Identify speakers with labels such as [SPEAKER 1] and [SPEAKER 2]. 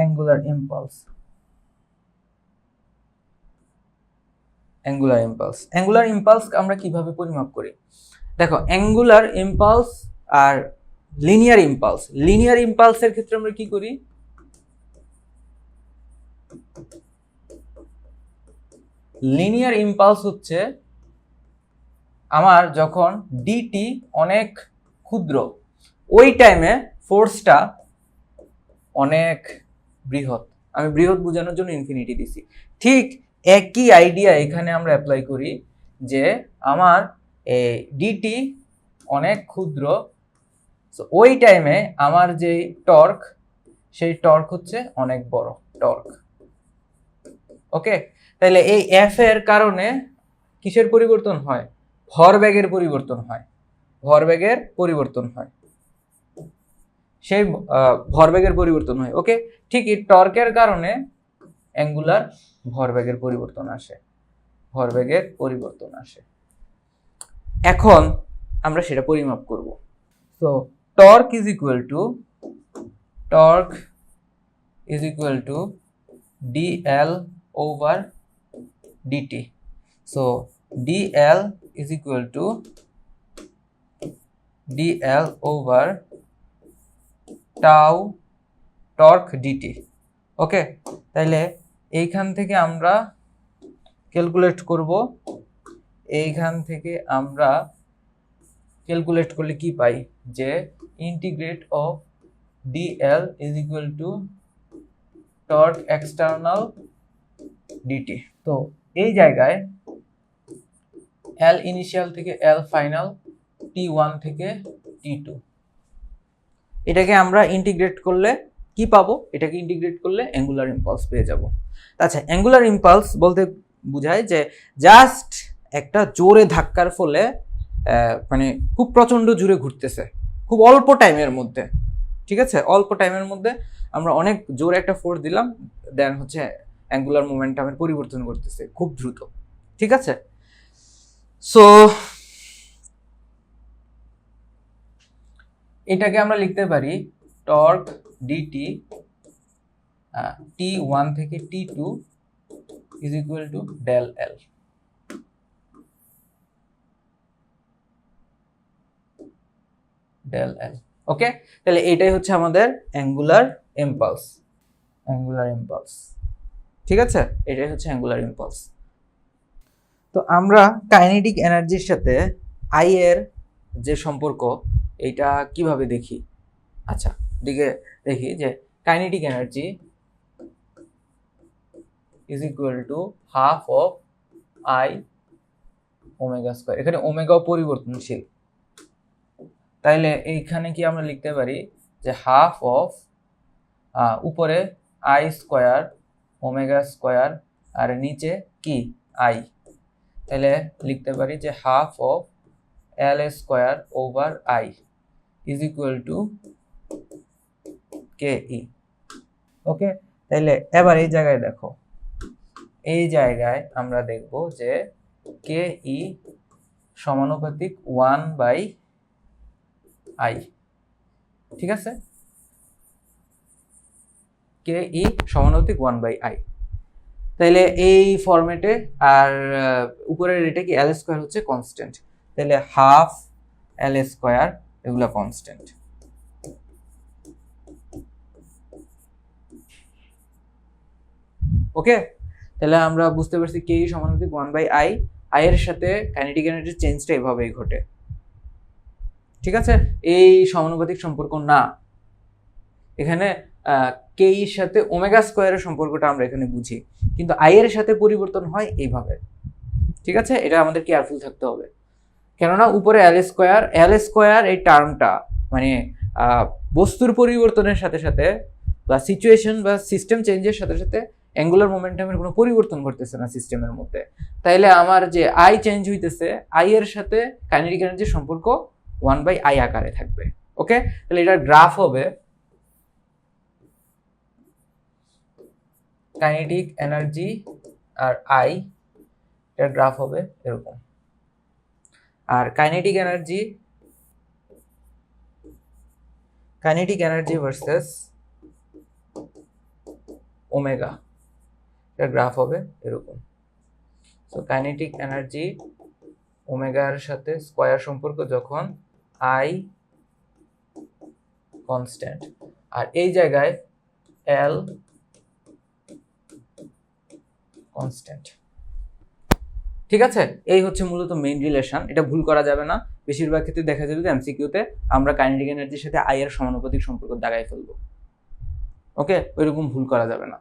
[SPEAKER 1] Angular impulse angular impulse angular impulse আমরা কীভাবে পরিমাপ করি? দেখো অ্যাঙ্গুলার ইম্পালস আর লিনিয়ার ইম্পালস লিনিয়ার ইম্পালসের ক্ষেত্রে আমরা কি করি? লিনিয়ার ইম্পালস হচ্ছে আমার যখন ডিটি অনেক ক্ষুদ্র, ওই টাইমে ফোর্সটা অনেক বৃহৎ। আমি বৃহৎ বোঝানোর জন্য ইনফিনিটি দিছি। ঠিক একই আইডিয়া এখানে আমরা অ্যাপ্লাই করি যে আমার ডিটি অনেক ক্ষুদ্র। So, ওই টাইমে আমার যে টর্ক সেই টর্ক হচ্ছে অনেক বড় টর্ক ওকে তাহলে এই এফ এর কারণে কিসের পরিবর্তন হয়? ভরবেগের পরিবর্তন হয়। ভরবেগের পরিবর্তন হয়। সেই ভরবেগের পরিবর্তন হয়। ওকে ঠিক এই টর্কের কারণে অ্যাঙ্গুলার ভরবেগের পরিবর্তন আসে। ভরবেগের পরিবর্তন আসে। এখন আমরা সেটা পরিমাপ করব। তো torque is equal to torque is equal to DL over DT so DL is equal to DL over tau torque DT okay তাইলে এইখান থেকে আমরা ক্যালকুলেট করব। এইখান থেকে আমরা ক্যালকুলেট করলে কি পাই? যে integrate of DL is equal to torque external DT তো এই জায়গায় এল ইনিশিয়াল থেকে এল ফাইনাল টি ওয়ান থেকে টি টু এটাকে আমরা ইন্টিগ্রেট করলে কি পাবো? এটাকে ইন্টিগ্রেট করলে অ্যাঙ্গুলার ইম্পালস পেয়ে যাব। আচ্ছা অ্যাঙ্গুলার ইম্পালস বলতে বোঝায় যে জাস্ট একটা জোরে ধাক্কার ফলে মানে খুব প্রচণ্ড জোরে ঘুরতেছে। খুব অল্প টাইমের মধ্যে। ঠিক আছে? অল্প টাইমের মধ্যে আমরা অনেক জোরে একটা ফোর্স দিলাম দেন হচ্ছে অ্যাঙ্গুলার মোমেন্টামের পরিবর্তন করতেছে খুব দ্রুত। ঠিক আছে? সো এটাকে আমরা লিখতে পারি টর্ক ডিটি টি ওয়ান থেকে T two is equal to del L del L okay তাহলে এটাই হচ্ছে আমাদের অ্যাঙ্গুলার ইম্পালস অ্যাঙ্গুলার ইম্পালস ঠিক আছে? এটাই হচ্ছে অ্যাঙ্গুলার ইম্পালস তো আমরা কাইনেটিক এনার্জির সাথে আই এর যে সম্পর্ক এইটা কীভাবে দেখি? আচ্ছা দিকে দেখি যে kinetic energy is equal to half of I omega square এখানে ওমেগাও পরিবর্তনশীল। তাইলে এইখানে কি আমরা লিখতে পারি যে হাফ অফ উপরে আই স্কোয়ার ওমেগা স্কোয়ার আর নিচে কি? আই তাহলে লিখতে পারি যে half of L square over I is equal to K E okay তাইলে এবার এই জায়গায় দেখো। এই জায়গায় আমরা দেখব যে কে ই সমানুপাতিক ওয়ান বাই আই ঠিক আছে? কে ই সমানুপাতিক ওয়ান বাই আই তাইলে এই ফরম্যাটে আর উপরের এটা কি এল স্কোয়ার হচ্ছে কনস্ট্যান্ট তাহলে হাফ এল স্কোয়ার এগুলো কনস্ট্যান্ট ওকে তাহলে আমরা বুঝতে পারছি কে সমানুপাতিক ওয়ান বাই আই আই এর সাথে কাইনেটিক এনার্জির চেঞ্জটা এভাবেই ঘটে। ঠিক আছে? এই সমানুপাতিক সম্পর্ক না। এখানে কে এর সাথে ওমেগা স্কোয়ারের সম্পর্কটা আমরা এখানে বুঝি। কিন্তু আই এর সাথে পরিবর্তন হয় এইভাবে। ঠিক আছে? এটা আমাদের কেয়ারফুল থাকতে হবে। কেননা উপরে এল স্কোয়ার এল স্কোয়ার এই টার্মটা মানে বস্তুর পরিবর্তনের সাথে সাথে বা সিচুয়েশন বা সিস্টেম চেঞ্জের সাথে সাথে অ্যাঙ্গুলার মোমেন্টামের কোনো পরিবর্তন ঘটতেছে না সিস্টেমের মধ্যে। তাইলে আমার যে আই চেঞ্জ হইতেছে আই এর সাথে কাইনেটিক এনার্জির সম্পর্ক ওয়ান বাই আই আকারে থাকবে। ওকে তাহলে এটার গ্রাফ হবে কাইনেটিক এনার্জি আর আই এটার গ্রাফ হবে এরকম। আর kinetic energy kinetic energy versus omega এর গ্রাফ হবে এরকম। তো কাইনেটিক এনার্জি ওমেগার সাথে স্কয়ার সম্পর্ক যখন আই কনস্ট্যান্ট আর এই জায়গায় এল কনস্ট্যান্ট ঠিক আছে? এই হচ্ছে মূলত মেইন রিলেশন এটা ভুল করা যাবে না। বেশিরভাগ ক্ষেত্রে দেখা যাবে যে এমসিকিউতে আমরা কাইনেটিক এনার্জির সাথে আই এর সমানুপাতিক সম্পর্ক দাগাই ফেলব। ওকে ওইরকম ভুল করা যাবে না।